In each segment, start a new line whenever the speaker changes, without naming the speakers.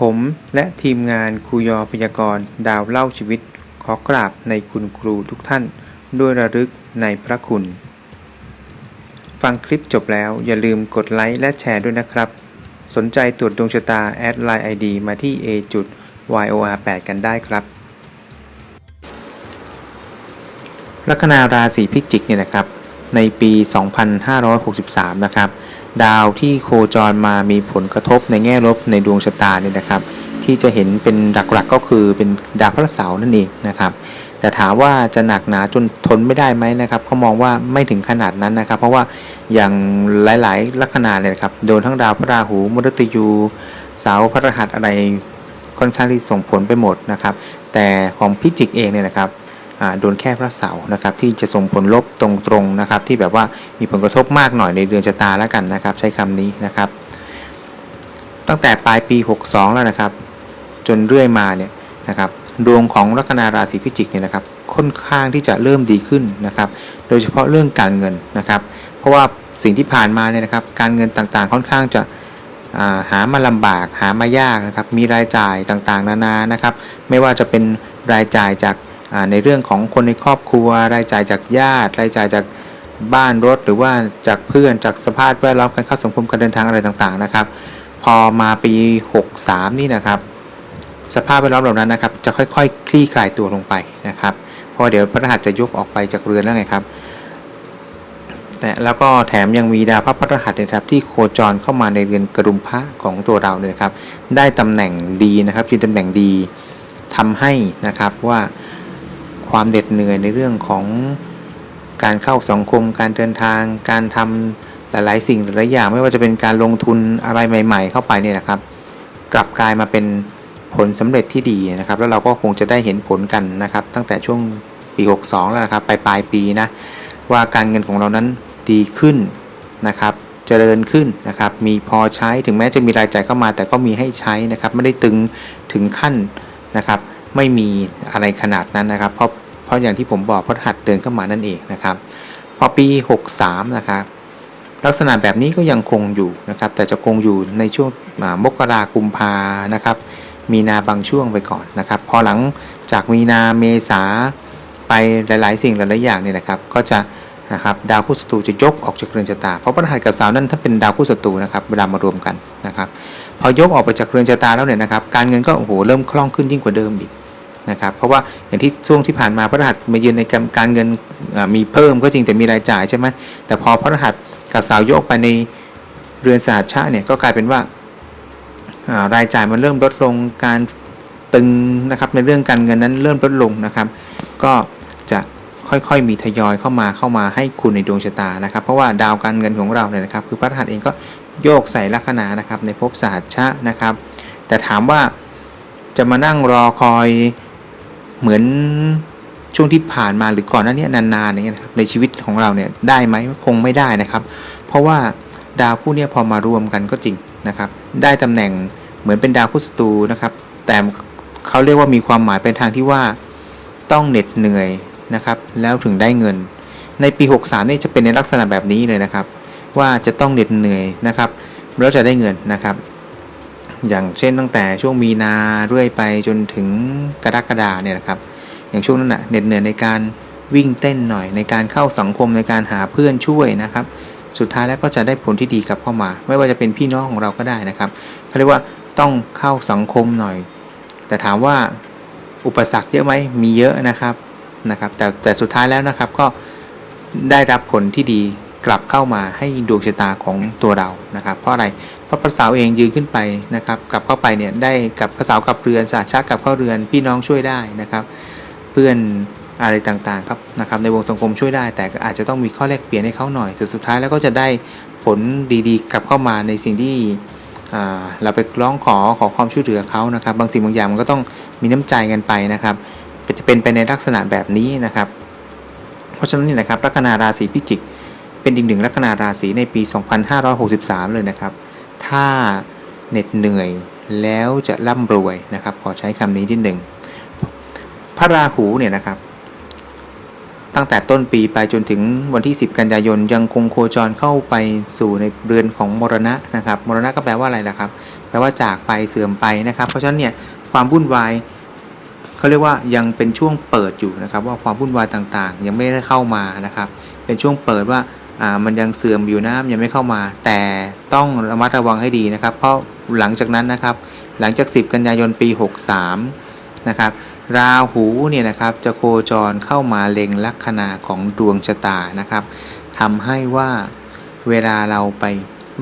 ผมและทีมงานครูยอพยากรณ์ดาวเล่าชีวิต ขอกราบในคุณครูทุกท่าน ด้วยระลึกในพระคุณ ฟังคลิปจบแล้วอย่าลืมกดไลค์และแชร์ด้วยนะครับ สนใจตรวจดวงชะตาแอดไลน์ ID มาที่ a yor 8 กันได้ครับ ลัคนาราศีพิจิกเนี่ยนะครับ ในปี 2563 นะครับ ดาวที่โคจรมามีผลกระทบในแง่ลบในดวงชะตาเนี่ยนะครับ ที่จะเห็นเป็นหลักๆก็คือเป็นดาวพระเสาร์นั่นเองนะครับแต่ถามว่าจะหนักหนาจนทนไม่ได้ไหมนะครับเขามองว่าไม่ถึงขนาดนั้นนะครับ เพราะว่าอย่างหลายๆ ลัคนาเนี่ยครับโดนทั้งดาวพระราหูมฤตยูเสาพระรหัสอะไรค่อนข้างที่ส่งผลไปหมดนะครับ แต่ของพิจิกเองเนี่ยนะครับ โดนแค่พระเสาร์นะครับที่จะส่งผลลบตรงๆนะครับ ที่แบบว่ามีผลกระทบมากหน่อยในเดือนชะตาแล้วกันนะครับ ใช้คำนี้นะครับ ตั้งแต่ปลายปี 62 แล้วนะครับ จนเรื่อยมาเนี่ยนะครับดวงของลัคนาราศีพิจิกเนี่ยนะครับค่อนข้างที่จะเริ่มดีขึ้นนะครับ โดยเฉพาะเรื่องการเงินนะครับ เพราะว่าสิ่งที่ผ่านมาเนี่ยนะครับ การเงินต่างๆ ค่อนข้างจะาหามาลำบากหามายากนะครับ มีรายจ่ายต่างๆ นานานะครับ ไม่ว่าจะเป็นรายจ่ายจาก ในเรื่องของคนในครอบครัว รายจ่ายจากญาติ รายจ่ายจากบ้านรถ หรือว่าจากเพื่อนจากสภาพแวดล้อมการเข้าสังคมการเดินทางอะไรต่างๆนะครับ พอมาปี 63 นี่นะครับ สภาพแวดล้อมเหล่านั้นนะครับ จะค่อยๆคคลี่คลายตัวลงไปนะครับเพราะเดี๋ยวพระรหัสจะยกออกไปจากเรือนแล้วไงครับแต่แล้วก็แถมยังมีดาวพระพฤหัสนะครับที่โคจรเข้ามาในเรือนกระดุมพระของตัวเราเนี่ยครับ ได้ตำแหน่งดีนะครับยืนตำแหน่งดีทำให้นะครับว่า ความเหน็ดเหนื่อยในเรื่องของการเข้าสังคม การเดินทาง การทำหลาย ๆ สิ่งหลายๆอย่าง ไม่ว่าจะเป็นการลงทุนอะไรใหม่ ๆ เข้าไปเนี่ยนะครับ กลับกลายมาเป็นผลสำเร็จที่ดีนะครับ แล้วเราก็คงจะได้เห็นผลกันนะครับ ตั้งแต่ช่วงปี 62 แล้วนะครับไปปลายปีนะว่าการเงินของเรานั้นดีขึ้นนะครับเจริญขึ้นนะครับ มีพอใช้ถึงแม้จะมีรายจ่ายเข้ามา แต่ก็มีให้ใช้นะครับ ไม่ได้ตึงถึงขั้นนะครับ ไม่มีอะไรขนาดนั้นนะครับเพราะเพราะอย่างที่ผมบอกพระหัสเดินเข้ามานั่นเองนะครับ พอปี 63 นะครับ ลักษณะแบบนี้ก็ยังคงอยู่นะครับ แต่จะคงอยู่ในช่วงมกรากุมภานะครับ มีนาบางช่วงไปก่อนนะครับ พอหลังจากมีนาเมษาไปหลาย ๆ สิ่งหลายๆอย่างเนี่ยนะครับ ก็จะนะครับดาวคู่ศัตรูจะยกออกจากเรือนชะตา เพราะพระหัสกับสาร์นั้นถ้าเป็นดาวคู่ศัตรูนะครับเวลามารวมกันนะครับ พอยกออกไปจากเรือนชะตาแล้วเนี่ยนะครับ การเงินก็โอ้โหเริ่มคล่องขึ้นยิ่งกว่าเดิมอีก นะครับเพราะว่าอย่างที่ช่วงที่ผ่านมาพระรหัสมายืนในการการเงินมีเพิ่มก็จริงแต่มีรายจ่ายใช่ไหมแต่พอพระรหัสกับสาร์ยกไปในเรือนสหัชชะเนี่ยก็กลายเป็นว่าอ่ารายจ่ายมันเริ่มลดลงการตึงนะครับในเรื่องการเงินนั้นเริ่มลดลงนะครับ ก็จะค่อยๆมีทยอยเข้ามาเข้ามาให้คุณในดวงชะตานะครับ เพราะว่าดาวการเงินของเราเนี่ยนะครับ คือพระรหัสเองก็โยกใส่ลัคนานะครับในภพสหัชชะนะครับ แต่ถามว่าจะมานั่งรอคอย เหมือนช่วงที่ผ่านมาหรือก่อนหน้านี้นานๆอย่างเงี้ยนะครับในชีวิตของเราเนี่ยได้ไหมคงไม่ได้นะครับ เพราะว่าดาวคู่นี้พอมารวมกันก็จริงนะครับ ได้ตำแหน่งเหมือนเป็นดาวคู่ศัตรูนะครับ แต่เขาเรียกว่ามีความหมายเป็นทางที่ว่าต้องเหน็ดเหนื่อยนะครับ แล้วถึงได้เงิน ในปี 63นี่จะเป็นในลักษณะแบบนี้เลยนะครับ ว่าจะต้องเหน็ดเหนื่อยนะครับแล้วจะได้เงินนะครับ อย่างเช่นตั้งแต่ช่วงมีนาเรื่อยไปจนถึงกรกฎาเนี่ยนะครับ อย่างช่วงนั้นนะเหน็ดเหนื่อยในการวิ่งเต้นหน่อยในการเข้าสังคมในการหาเพื่อนช่วยนะครับ สุดท้ายแล้วก็จะได้ผลที่ดีกลับเข้ามา ไม่ว่าจะเป็นพี่น้องของเราก็ได้นะครับเขาเรียกว่าต้องเข้าสังคมหน่อย แต่ถามว่าอุปสรรคเยอะไหมมีเยอะนะครับนะครับแต่แต่สุดท้ายแล้วนะครับก็ได้รับผลที่ดีกลับเข้ามาให้ดวงชะตาของตัวเรานะครับ เพราะอะไร พระพระสาร์เองยืนขึ้นไปนะครับกลับเข้าไปเนี่ยได้กับพระสาร์กับเรือนสาชากับเข้าเรือนพี่น้องช่วยได้นะครับ เพื่อนอะไรต่างๆครับนะครับในวงสังคมช่วยได้ แต่ก็อาจจะต้องมีข้อแลกเปลี่ยนให้เขาหน่อยแต่สุดท้ายแล้วก็จะได้ผลดีๆ กลับเข้ามาในสิ่งที่เราไปร้องขอขอความช่วยเหลือเขานะครับ บางสิ่งบางอย่างมันก็ต้องมีน้ำใจกันไปนะครับจะเป็นไปในลักษณะแบบนี้นะครับ เพราะฉะนั้นนี่นะครับลัคนาราศีพิจิก เป็นอีกหนึ่งลัคนาราศีในปี 2563 เลยนะครับ ถ้าเหน็ดเหนื่อยแล้วจะร่ำรวยนะครับ ขอใช้คำนี้นิดหนึ่งพระราหูเนี่ยนะครับ ตั้งแต่ต้นปีไปจนถึงวันที่ 10 กันยายนยังคงโคจรเข้าไปสู่ในเรือนของมรณะนะครับ มรณะก็แปลว่าอะไรล่ะครับ แปลว่าจากไปเสื่อมไปนะครับ เพราะฉะนั้นเนี่ยความวุ่นวายเขาเรียกว่ายังเป็นช่วงเปิดอยู่นะครับ ว่าความวุ่นวายต่างๆ ยังไม่ได้เข้ามานะครับ เป็นช่วงเปิดว่า มันยังเสื่อมอยู่นะยังไม่เข้ามา แต่ต้องระมัดระวังให้ดีนะครับ เพราะหลังจากนั้นนะครับ หลังจาก 10 กันยายนปี 63 นะครับ ราหูเนี่ยนะครับจะโคจรเข้ามาเล็งลัคนาของดวงชะตานะครับทำให้ว่าเวลาเราไป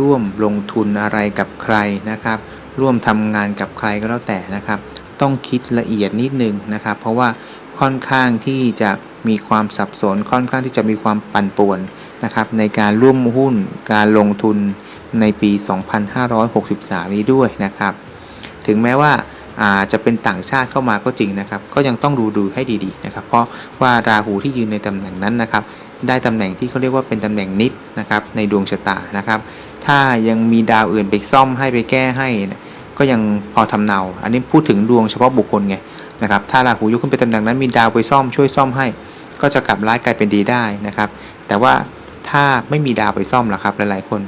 ร่วมลงทุนอะไรกับใครนะครับ ร่วมทำงานกับใครก็แล้วแต่นะครับ ต้องคิดละเอียดนิดนึงนะครับ เพราะว่าค่อนข้างที่จะมีความสับสนค่อนข้างที่จะมีความปั่นป่วน นะครับในการร่วมหุ้นการลงทุนในปี 2563 นี้ด้วยนะครับ ถึงแม้ว่าอาจะเป็นต่างชาติเข้ามาก็จริงนะครับ ก็ยังต้องดูดูให้ดีๆนะครับ เพราะว่าราหูที่ยืนในตำแหน่งนั้นนะครับ ได้ตำแหน่งที่เขาเรียกว่าเป็นตำแหน่งนิดนะครับในดวงชะตานะครับ ถ้ายังมีดาวอื่นไปซ่อมให้ไปแก้ให้นี่ยก็ยังพอทำเนา อันนี้พูดถึงดวงเฉพาะบุคคลไงนะครับ ถ้าราหูยกขึ้นไปตำแหน่งนั้นมีดาวไปซ่อมช่วยซ่อมให้ ก็จะกลับร้ายกลายเป็นดีได้นะครับ แต่ว่า ถ้าไม่มีดาวไปซ่อมล่ะครับ หลายๆคน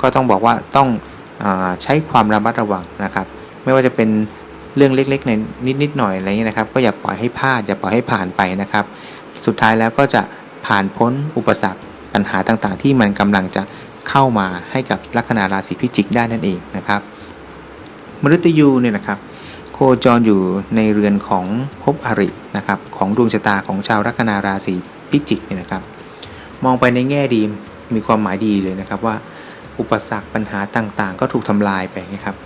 ก็ต้องบอกว่าต้องอใช้ความระมัดระวังนะครับ ไม่ว่าจะเป็นเรื่องเล็กๆในนิดๆหน่อยอะไรเงี้ยนะครับ ก็อย่าปล่อยให้พลาดอย่าปล่อยให้ผ่านไปนะครับ สุดท้ายแล้วก็จะผ่านพ้นอุปสรรคปัญหาต่างๆ ที่มันกำลังจะเข้ามาให้กับลัคนาราศีพิจิกได้นั่นเองนะครับมฤตยูเนี่ยนะครับ โคจรอยู่ในเรือนของภพอรินะครับของดวงชะตาของชาวลัคนาราศีพิจิกเนี่ยนะครับ มองไปในแง่ดีมีความหมายดีเลยนะครับว่า อุปสรรคปัญหาต่างๆ ก็ถูกทำลายไปนะครับ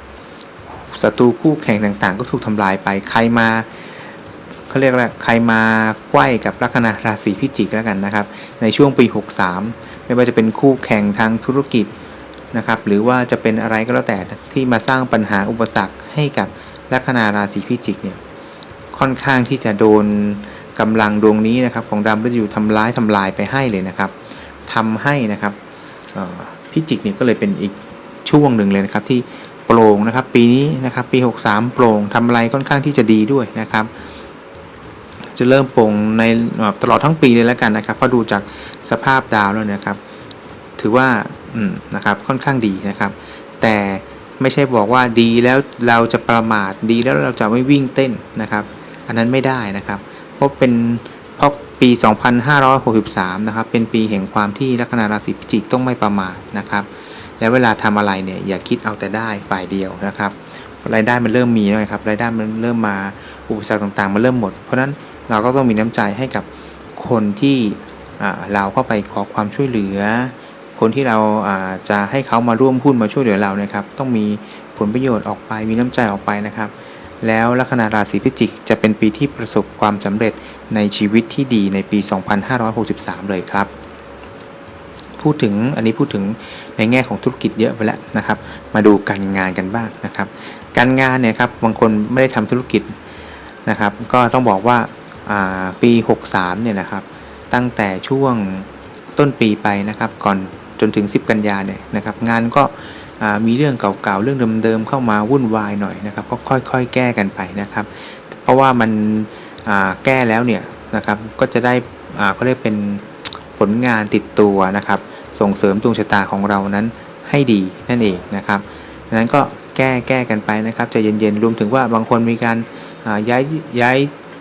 ศัตรูคู่แข่งต่างๆ ก็ถูกทำลายไป ใครมาเขาเรียกอะไรใครมาไขว้กับลัคนาราศีพิจิกแล้วกันนะครับ ในช่วงปี 63 ไม่ว่าจะเป็นคู่แข่งทางธุรกิจนะครับหรือว่าจะเป็นอะไรก็แล้วแต่ที่มาสร้างปัญหาอุปสรรคให้กับลัคนาราศีพิจิกเนี่ยค่อนข้างที่จะโดน กำลังดวงนี้นะครับของดาวพฤหัสอยู่ทำร้ายทำลายไปให้เลยนะครับทำให้นะครับพิจิกเนี่ยก็เลยเป็นอีกช่วงหนึ่งเลยนะครับที่โปร่งนะครับปีนี้นะครับปี 63 โปร่งทำอะไรค่อนข้างที่จะดีด้วยนะครับ จะเริ่มโปร่งในตลอดทั้งปีเลยแล้วกันนะครับเพราะดูจากสภาพดาวแล้วนะครับ ถือว่าอืมนะครับค่อนข้างดีนะครับ แต่ไม่ใช่บอกว่าดีแล้วเราจะประมาทดีแล้วเราจะไม่วิ่งเต้นนะครับ อันนั้นไม่ได้นะครับ พราะเป็นเพราะปี 2563 นะครับ เป็นปีแห่งความที่ลัคนาราศีพิจิกต้องไม่ประมาทนะครับ แล้วเวลาทำอะไรเนี่ยอย่าคิดเอาแต่ได้ฝ่ายเดียวนะครับ รายได้มันเริ่มมีแล้วครับ รายได้มันเริ่มมา อุปสรรคต่างๆ มันเริ่มหมด เพราะฉะนั้นเราก็ต้องมีน้ำใจให้กับคนที่เราเข้าไปขอความช่วยเหลือ คนที่เราจะให้เขามาร่วมหุ้นมาช่วยเหลือเรานะครับ ต้องมีผลประโยชน์ออกไป มีน้ำใจออกไปนะครับ แล้วลัคนาราศีพิจิกจะเป็นปีที่ประสบความสำเร็จในชีวิตที่ดีในปี 2563 เลยครับ พูดถึงอันนี้พูดถึงในแง่ของธุรกิจเยอะไปแล้วนะครับ มาดูการงานกันบ้างนะครับ การงานเนี่ยครับบางคนไม่ได้ทำธุรกิจนะครับ ก็ต้องบอกว่าาปี 63 เนี่ยนะครับ ตั้งแต่ช่วงต้นปีไปนะครับ ก่อนจนถึง 10 กันยาเนี่ยนะครับ งานก็ มีเรื่องเก่าๆ เรื่องเดิมๆ เข้ามาวุ่นวายหน่อยนะครับ ก็ค่อยๆ แก้กันไปนะครับ เพราะว่ามันแก้แล้วเนี่ยนะครับ ก็จะได้ก็เรียกเป็นผลงานติดตัวนะครับ ส่งเสริมดวงชะตาของเรานั้นให้ดีนั่นเองนะครับดังนั้นก็แก้แก้กันไปนะครับใจเย็นๆ รวมถึงว่าบางคนมีการย้ายย้าย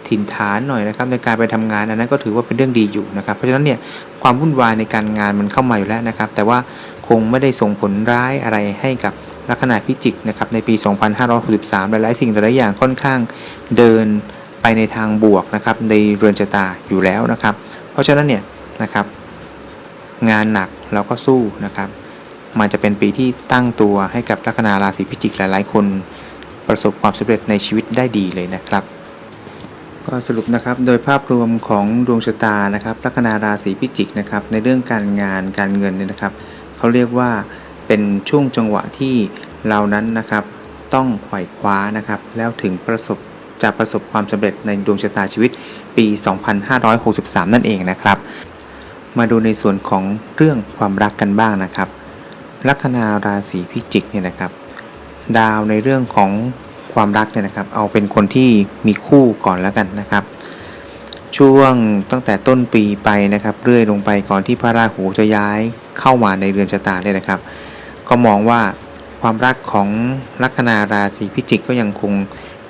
ถิ่นฐานหน่อยนะครับในการไปทำงานอันนั้นก็ถือว่าเป็นเรื่องดีอยู่นะครับ เพราะฉะนั้นเนี่ยความวุ่นวายในการงานมันเข้ามาอยู่แล้วนะครับ แต่ว่า คงไม่ได้ส่งผลร้ายอะไรให้กับลัคนาพิจิกนะครับในปี 2563 หลายๆสิ่งหลายๆอย่างค่อนข้างเดินไปในทางบวกนะครับในเรือนชะตาอยู่แล้วนะครับ เพราะฉะนั้นเนี่ยนะครับงานหนักเราก็สู้นะครับมันจะเป็นปีที่ตั้งตัวให้กับลัคนาราศีพิจิกหลาย ๆ คนประสบความสำเร็จในชีวิตได้ดีเลยนะครับก็สรุปนะครับโดยภาพรวมของดวงชะตานะครับลัคนาราศีพิจิกนะครับในเรื่องการงานการเงินเนี่ยนะครับ เขาเรียกว่าเป็นช่วงจังหวะที่เรานั้นนะครับ ต้องไขว่คว้านะครับ แล้วถึงประสบจะประสบความสำเร็จในดวงชะตาชีวิตปี 2563 นั่นเองนะครับ มาดูในส่วนของเรื่องความรักกันบ้างนะครับ ลัคนาราศีพิจิกเนี่ยนะครับ ดาวในเรื่องของความรักเนี่ยนะครับ เอาเป็นคนที่มีคู่ก่อนแล้วกันนะครับ ช่วงตั้งแต่ต้นปีไปนะครับ เรื่อยลงไปก่อนที่พระราหูจะย้ายเข้ามาในเรือนชะตาเนี่ยนะครับ ก็มองว่าความรักของลัคนาราศีพิจิกก็ยังคง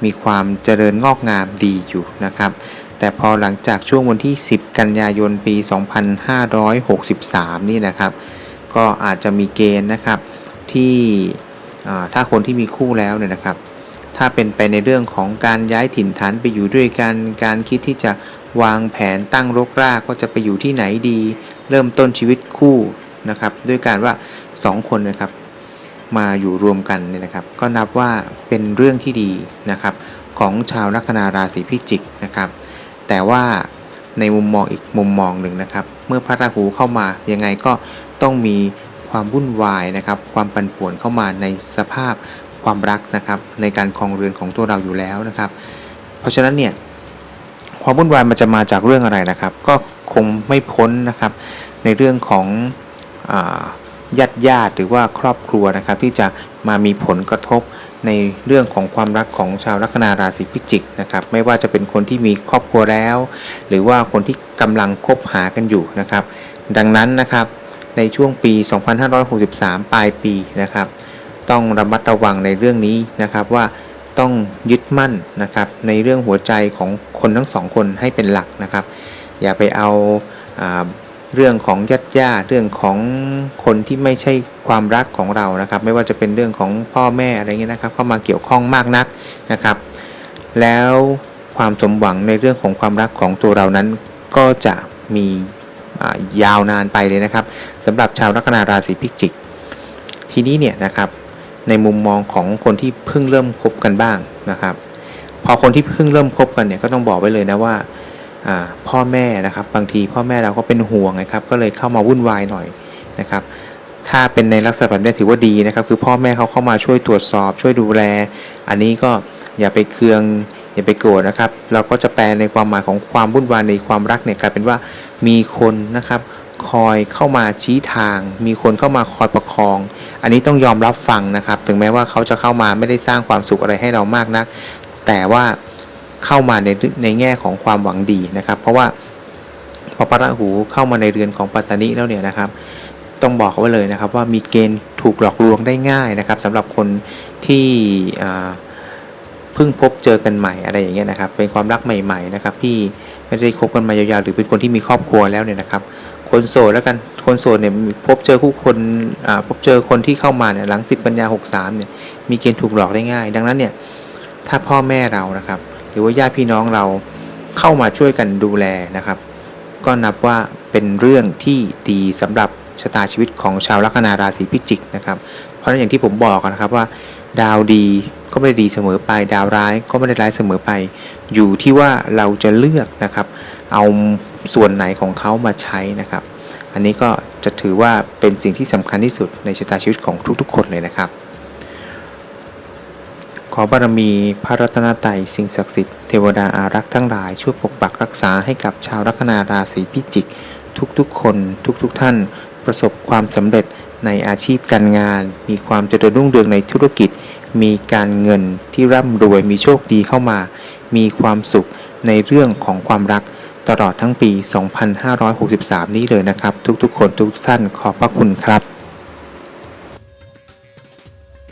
มีความเจริญงอกงามดีอยู่นะครับ แต่พอหลังจากช่วงวันที่ 10 กันยายนปี 2563 นี่นะครับ ก็อาจจะมีเกณฑ์นะครับที่ถ้าคนที่มีคู่แล้วเนี่ยนะครับ ถ้าเป็นไปในเรื่องของการย้ายถิ่นฐานไปอยู่ด้วยกัน การคิดที่จะ วางแผนตั้งรกรากว่าจะไปอยู่ที่ไหนดี เริ่มต้นชีวิตคู่นะครับ ด้วยการว่า 2 คนนะครับ มาอยู่รวมกันเนี่ยนะครับ ก็นับว่าเป็นเรื่องที่ดีนะครับ ของชาวลัคนาราศีพิจิกนะครับ แต่ว่าในมุมมองอีกมุมมองหนึ่งนะครับ เมื่อพระราหูเข้ามายังไงก็ต้องมีความวุ่นวายนะครับ ความปั่นป่วนเข้ามาในสภาพความรักนะครับ ในการครองเรือนของตัวเราอยู่แล้วนะครับ เพราะฉะนั้นเนี่ย ความวุ่นวายมันจะมาจากเรื่องอะไรนะครับ ก็คงไม่พ้นนะครับ ในเรื่องของญาติญาติหรือว่าครอบครัวนะครับ ที่จะมามีผลกระทบในเรื่องของความรักของชาวลัคนาราศีพิจิกนะครับ ไม่ว่าจะเป็นคนที่มีครอบครัวแล้ว หรือว่าคนที่กำลังคบหากันอยู่นะครับ ดังนั้นนะครับในช่วงปี 2563 ปลายปีนะครับ ต้องระมัดระวังในเรื่องนี้นะครับว่าต้องยึดมั่นนะครับในเรื่องหัวใจของ คนทั้งสองคนให้เป็นหลักนะครับ อย่าไปเอาเรื่องของญาติญาติเรื่องของคนที่ไม่ใช่ความรักของเรานะครับ ไม่ว่าจะเป็นเรื่องของพ่อแม่อะไรเงี้ยนะครับ เข้ามาเกี่ยวข้องมากนักนะครับ แล้วความสมหวังในเรื่องของความรักของตัวเรานั้นก็จะมียาวนานไปเลยนะครับสำหรับชาวลัคนาราศีพิจิก ทีนี้เนี่ยนะครับในมุมมองของคนที่เพิ่งเริ่มคบกันบ้างนะครับ พอคนที่เพิ่งเริ่มคบกันเนี่ยก็ต้องบอกไว้เลยนะว่าอ่าพ่อแม่นะครับบางทีพ่อแม่เราก็เป็นห่วงนะครับก็เลยเข้ามาวุ่นวายหน่อยนะครับ ถ้าเป็นในลักษณะแบบนี้ถือว่าดีนะครับ คือพ่อแม่เขาเข้ามาช่วยตรวจสอบ ช่วยดูแล อันนี้ก็อย่าไปเคืองอย่าไปโกรธนะครับ เราก็จะแปลในความหมายของความวุ่นวายในความรักเนี่ยกลายเป็นว่ามีคนนะครับคอยเข้ามาชี้ทาง มีคนเข้ามาคอยประคอง อันนี้ต้องยอมรับฟังนะครับ ถึงแม้ว่าเขาจะเข้ามาไม่ได้สร้างความสุขอะไรให้เรามากนัก แต่ว่าเข้ามาในในแง่ของความหวังดีนะครับ เพราะว่าพอพระราหูเข้ามาในเรือนของปัตตานิแล้วเนี่ยนะครับ ต้องบอกไว้เลยนะครับว่ามีเกณฑ์ถูกหลอกลวงได้ง่ายนะครับสำหรับคนที่เพิ่งพบเจอกันใหม่อะไรอย่างเงี้ยนะครับ เป็นความรักใหม่ ๆ นะครับ ที่ไม่ได้คบกันมายาวๆหรือเป็นคนที่มีครอบครัวแล้วเนี่ยนะครับ คนโสดแล้วกันคนโสดเนี่ยพบเจอคู่คนพบเจอคนที่เข้ามาเนี่ยหลัง 10 กันยา 63เนี่ยมีเกณฑ์ถูกหลอกได้ง่าย ดังนั้นเนี่ย ถ้าพ่อแม่เรานะครับ หรือว่าญาติพี่น้องเราเข้ามาช่วยกันดูแลนะครับ ก็นับว่าเป็นเรื่องที่ดีสำหรับชะตาชีวิตของชาวลัคนาราศีพิจิกนะครับ เพราะฉะนั้นอย่างที่ผมบอกนะครับว่า ดาวดีก็ไม่ได้ดีเสมอไป ดาวร้ายก็ไม่ได้ร้ายเสมอไป อยู่ที่ว่าเราจะเลือกนะครับ เอาส่วนไหนของเขามาใช้นะครับ อันนี้ก็จะถือว่าเป็นสิ่งที่สำคัญที่สุดในชะตาชีวิตของทุกๆ คนเลยนะครับ ขอบารมีพระรัตนตรัยสิ่งศักดิ์สิทธิ์เทวดาอารักษ์ทั้งหลายช่วยปกปักรักษาให้กับชาวลัคนาราศีพิจิก ทุกๆ คนทุกๆ ท่าน ประสบความสำเร็จในอาชีพการงาน มีความเจริญรุ่งเรืองในธุรกิจ มีการเงินที่ร่ำรวยมีโชคดีเข้ามา มีความสุขในเรื่องของความรักตลอดทั้งปี 2563 นี้เลยนะครับ ทุกๆ คนทุกท่านขอบพระคุณครับ